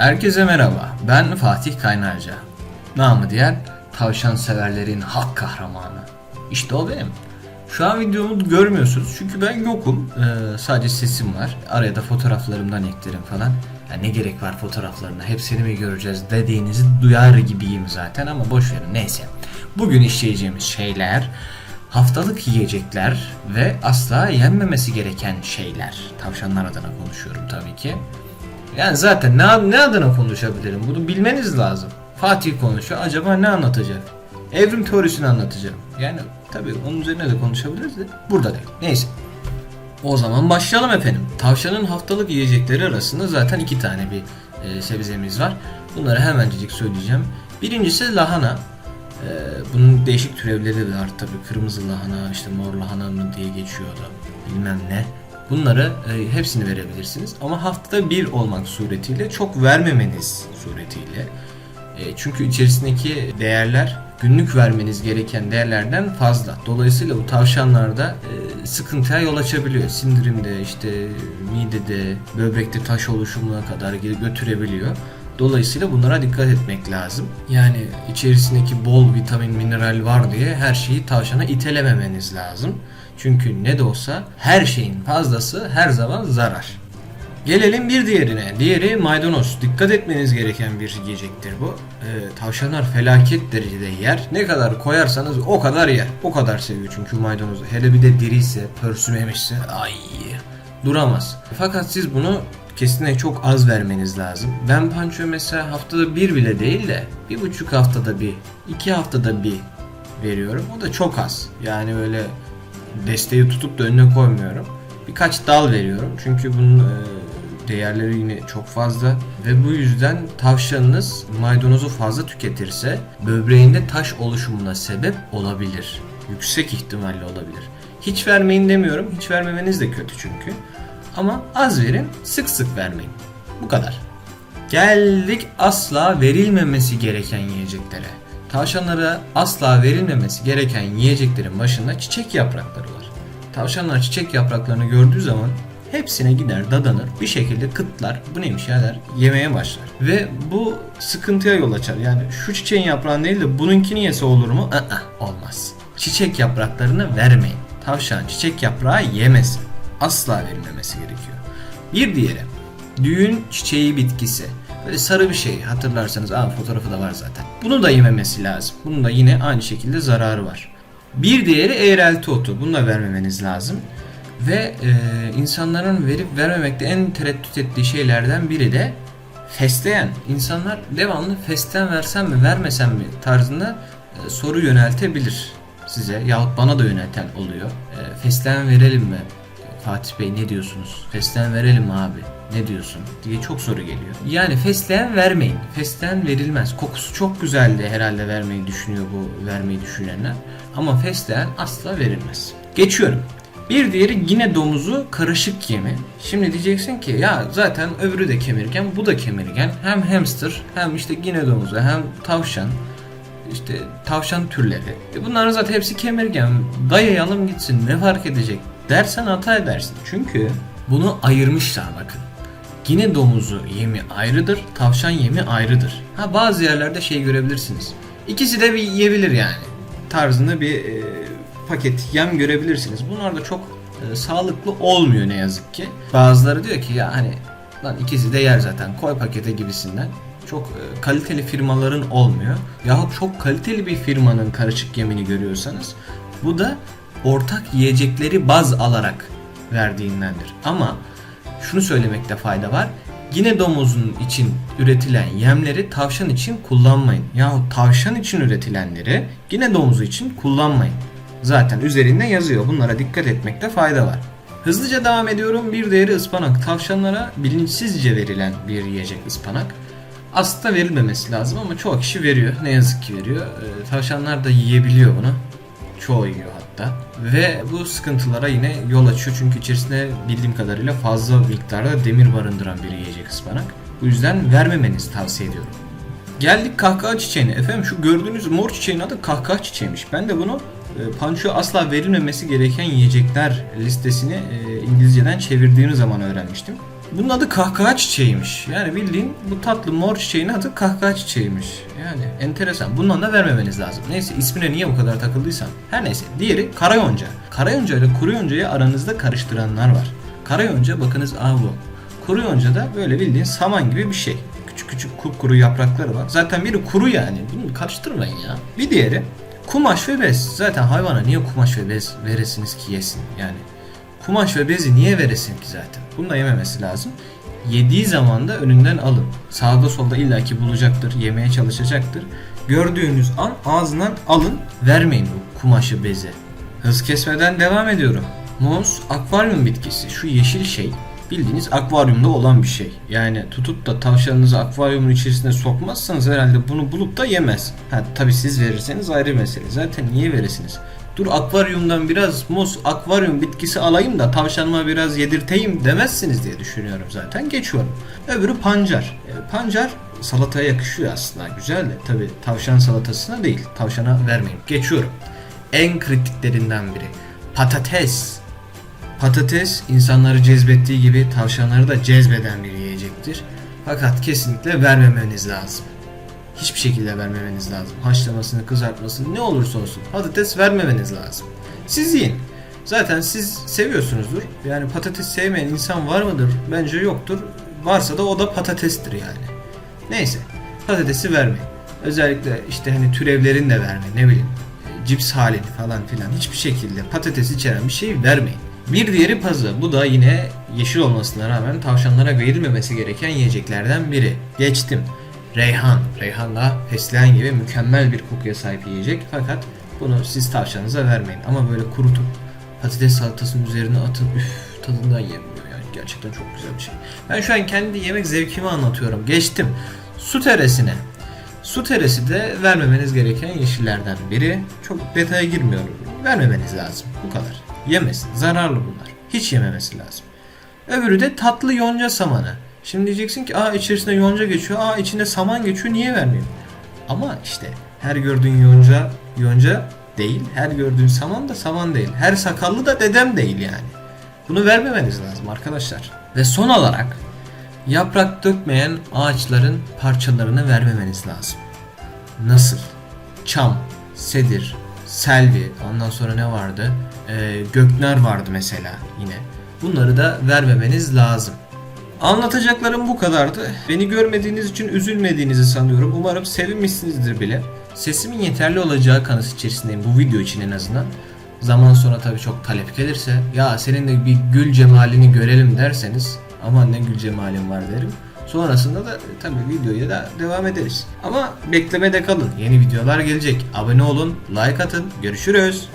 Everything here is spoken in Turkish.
Herkese merhaba. Ben Fatih Kaynarca. Namı diğer tavşan severlerin hak kahramanı. İşte o benim. Şu an videomu görmüyorsunuz çünkü ben yokum. Ee, sadece sesim var. Araya da fotoğraflarımdan eklerim falan. Ya ne gerek var fotoğraflarına hepsini mi göreceğiz dediğinizi duyar gibiyim zaten ama boş verin neyse. Bugün işleyeceğimiz şeyler haftalık yiyecekler ve asla yenmemesi gereken şeyler. Tavşanlar adına konuşuyorum tabii ki. Yani zaten ne, ne adına konuşabilirim? Bunu bilmeniz lazım. Fatih konuşuyor. Acaba ne anlatacak? Evrim teorisini anlatacağım. Yani tabii onun üzerine de konuşabiliriz de burada değil. Neyse. O zaman başlayalım efendim. Tavşanın haftalık yiyecekleri arasında zaten iki tane bir e, sebzemiz var. Bunları hemencecik söyleyeceğim. Birincisi lahana. E, bunun değişik türevleri de var tabii. Kırmızı lahana, işte mor lahana mı diye geçiyor da bilmem ne. Bunları e, hepsini verebilirsiniz ama haftada bir olmak suretiyle çok vermemeniz suretiyle. E, çünkü içerisindeki değerler günlük vermeniz gereken değerlerden fazla. Dolayısıyla bu tavşanlarda e, sıkıntıya yol açabiliyor. Sindirimde, işte midede, böbrekte taş oluşumuna kadar götürebiliyor. Dolayısıyla bunlara dikkat etmek lazım. Yani içerisindeki bol vitamin, mineral var diye her şeyi tavşana itelememeniz lazım. Çünkü ne de olsa her şeyin fazlası her zaman zarar. Gelelim bir diğerine. Diğeri maydanoz. Dikkat etmeniz gereken bir yiyecektir bu. Ee, tavşanlar felaket derecede yer. Ne kadar koyarsanız o kadar yer. O kadar seviyor çünkü maydanozu. Hele bir de diriyse, pörsümemişse ay duramaz. Fakat siz bunu kesinlikle çok az vermeniz lazım. Ben panço mesela haftada bir bile değil de bir buçuk haftada bir, iki haftada bir veriyorum. O da çok az. Yani böyle desteği tutup da önüne koymuyorum. Birkaç dal veriyorum. Çünkü bunun e, değerleri yine çok fazla ve bu yüzden tavşanınız maydanozu fazla tüketirse böbreğinde taş oluşumuna sebep olabilir. Yüksek ihtimalle olabilir. Hiç vermeyin demiyorum. Hiç vermemeniz de kötü çünkü. Ama az verin, sık sık vermeyin. Bu kadar. Geldik asla verilmemesi gereken yiyeceklere. Tavşanlara asla verilmemesi gereken yiyeceklerin başında çiçek yaprakları var. Tavşanlar çiçek yapraklarını gördüğü zaman hepsine gider dadanır bir şekilde kıtlar bu neymiş ya der yemeye başlar. Ve bu sıkıntıya yol açar. Yani şu çiçeğin yaprağını değil de bununkini yese olur mu? Aa, olmaz. Çiçek yapraklarını vermeyin. Tavşan çiçek yaprağı yemesin. Asla verilmemesi gerekiyor. Bir diğeri düğün çiçeği bitkisi. Böyle sarı bir şey hatırlarsanız aa fotoğrafı da var zaten. Bunu da yememesi lazım. Bunun da yine aynı şekilde zararı var. Bir diğeri eğrelti otu. Bunu da vermemeniz lazım. Ve e, insanların verip vermemekte en tereddüt ettiği şeylerden biri de fesleğen. İnsanlar devamlı fesleğen versem mi vermesem mi tarzında e, soru yöneltebilir size yahut bana da yönelten oluyor. E, fesleğen verelim mi? Fatih Bey ne diyorsunuz? Fesleğen verelim mi abi? Ne diyorsun? diye çok soru geliyor. Yani fesleğen vermeyin. Fesleğen verilmez. Kokusu çok güzeldi herhalde vermeyi düşünüyor bu vermeyi düşünenler. Ama fesleğen asla verilmez. Geçiyorum. Bir diğeri yine domuzu karışık yemi. Şimdi diyeceksin ki ya zaten öbürü de kemirgen bu da kemirgen. Hem hamster hem işte yine domuzu hem tavşan işte tavşan türleri. E bunların zaten hepsi kemirgen. Dayayalım gitsin ne fark edecek dersen hata edersin. Çünkü bunu ayırmışlar bakın. Yine domuzu yemi ayrıdır, tavşan yemi ayrıdır. Ha bazı yerlerde şey görebilirsiniz. İkisi de bir yiyebilir yani. Tarzında bir e, paket yem görebilirsiniz. Bunlar da çok e, sağlıklı olmuyor ne yazık ki. Bazıları diyor ki ya hani lan ikisi de yer zaten koy pakete gibisinden. Çok e, kaliteli firmaların olmuyor. Yahut çok kaliteli bir firmanın karışık yemini görüyorsanız bu da ortak yiyecekleri baz alarak verdiğindendir. Ama şunu söylemekte fayda var. Yine domuzun için üretilen yemleri tavşan için kullanmayın. Yahut tavşan için üretilenleri yine domuzu için kullanmayın. Zaten üzerinde yazıyor. Bunlara dikkat etmekte fayda var. Hızlıca devam ediyorum. Bir diğeri ıspanak. Tavşanlara bilinçsizce verilen bir yiyecek ıspanak. Aslında verilmemesi lazım ama çoğu kişi veriyor. Ne yazık ki veriyor. Ee, tavşanlar da yiyebiliyor bunu. Çoğu yiyor hatta. Ve bu sıkıntılara yine yol açıyor çünkü içerisinde bildiğim kadarıyla fazla miktarda demir barındıran bir yiyecek ıspanak. Bu yüzden vermemenizi tavsiye ediyorum. Geldik kahkaha çiçeğine. Efendim şu gördüğünüz mor çiçeğin adı kahkaha çiçeğiymiş. Ben de bunu e, panço asla verilmemesi gereken yiyecekler listesini e, İngilizceden çevirdiğim zaman öğrenmiştim. Bunun adı kahkaha çiçeğiymiş. Yani bildiğin bu tatlı mor çiçeğin adı kahkaha çiçeğiymiş. Yani enteresan. Bundan da vermemeniz lazım. Neyse ismine niye bu kadar takıldıysam. Her neyse. Diğeri karayonca. Karayonca ile kuru yoncayı aranızda karıştıranlar var. Karayonca bakınız aa bu. Kuru yonca da böyle bildiğin saman gibi bir şey. Küçük küçük kupkuru yaprakları var. Zaten biri kuru yani. Bunu karıştırmayın ya. Bir diğeri kumaş ve bez. Zaten hayvana niye kumaş ve bez veresiniz ki yesin yani. Kumaş ve bezi niye veresin ki zaten? Bunu da yememesi lazım. Yediği zaman da önünden alın. Sağda solda illaki bulacaktır, yemeye çalışacaktır. Gördüğünüz an ağzından alın, vermeyin bu kumaşı bezi. Hız kesmeden devam ediyorum. Muz akvaryum bitkisi. Şu yeşil şey bildiğiniz akvaryumda olan bir şey. Yani tutup da tavşanınızı akvaryumun içerisine sokmazsanız herhalde bunu bulup da yemez. Ha tabi siz verirseniz ayrı mesele. Zaten niye verirsiniz? Dur akvaryumdan biraz muz akvaryum bitkisi alayım da tavşanıma biraz yedirteyim demezsiniz diye düşünüyorum zaten. Geçiyorum. Öbürü pancar. E, pancar salataya yakışıyor aslında. Güzel de tabi tavşan salatasına değil. Tavşana vermeyin. Geçiyorum. En kritiklerinden biri. Patates. Patates insanları cezbettiği gibi tavşanları da cezbeden bir yiyecektir. Fakat kesinlikle vermemeniz lazım. Hiçbir şekilde vermemeniz lazım. Haşlamasını, kızartmasını ne olursa olsun patates vermemeniz lazım. Siz yiyin. Zaten siz seviyorsunuzdur. Yani patates sevmeyen insan var mıdır? Bence yoktur. Varsa da o da patatestir yani. Neyse. Patatesi vermeyin. Özellikle işte hani türevlerini de vermeyin. Ne bileyim cips halini falan filan hiçbir şekilde patates içeren bir şey vermeyin. Bir diğeri pazı. Bu da yine yeşil olmasına rağmen tavşanlara verilmemesi gereken yiyeceklerden biri. Geçtim. Reyhan. Reyhan da fesleğen gibi mükemmel bir kokuya sahip yiyecek. Fakat bunu siz tavşanınıza vermeyin. Ama böyle kurutup patates salatasının üzerine atın. Üf tadından yenmiyor yani. Gerçekten çok güzel bir şey. Ben şu an kendi yemek zevkimi anlatıyorum. Geçtim. Su teresine. Su teresi de vermemeniz gereken yeşillerden biri. Çok detaya girmiyorum. Vermemeniz lazım. Bu kadar. Yemesin. Zararlı bunlar. Hiç yememesi lazım. Öbürü de tatlı yonca samanı. Şimdi diyeceksin ki aa içerisinde yonca geçiyor. Aa içinde saman geçiyor. Niye vermiyor? Ama işte her gördüğün yonca yonca değil. Her gördüğün saman da saman değil. Her sakallı da dedem değil yani. Bunu vermemeniz lazım arkadaşlar. Ve son olarak yaprak dökmeyen ağaçların parçalarını vermemeniz lazım. Nasıl? Çam, sedir, selvi, ondan sonra ne vardı? Ee, göknar vardı mesela yine. Bunları da vermemeniz lazım. Anlatacaklarım bu kadardı. Beni görmediğiniz için üzülmediğinizi sanıyorum. Umarım sevinmişsinizdir bile. Sesimin yeterli olacağı kanısı içerisindeyim bu video için en azından. Zaman sonra tabii çok talep gelirse ya senin de bir gül cemalini görelim derseniz aman ne gül cemalim var derim. Sonrasında da tabii videoya da devam ederiz. Ama beklemede kalın. Yeni videolar gelecek. Abone olun, like atın. Görüşürüz.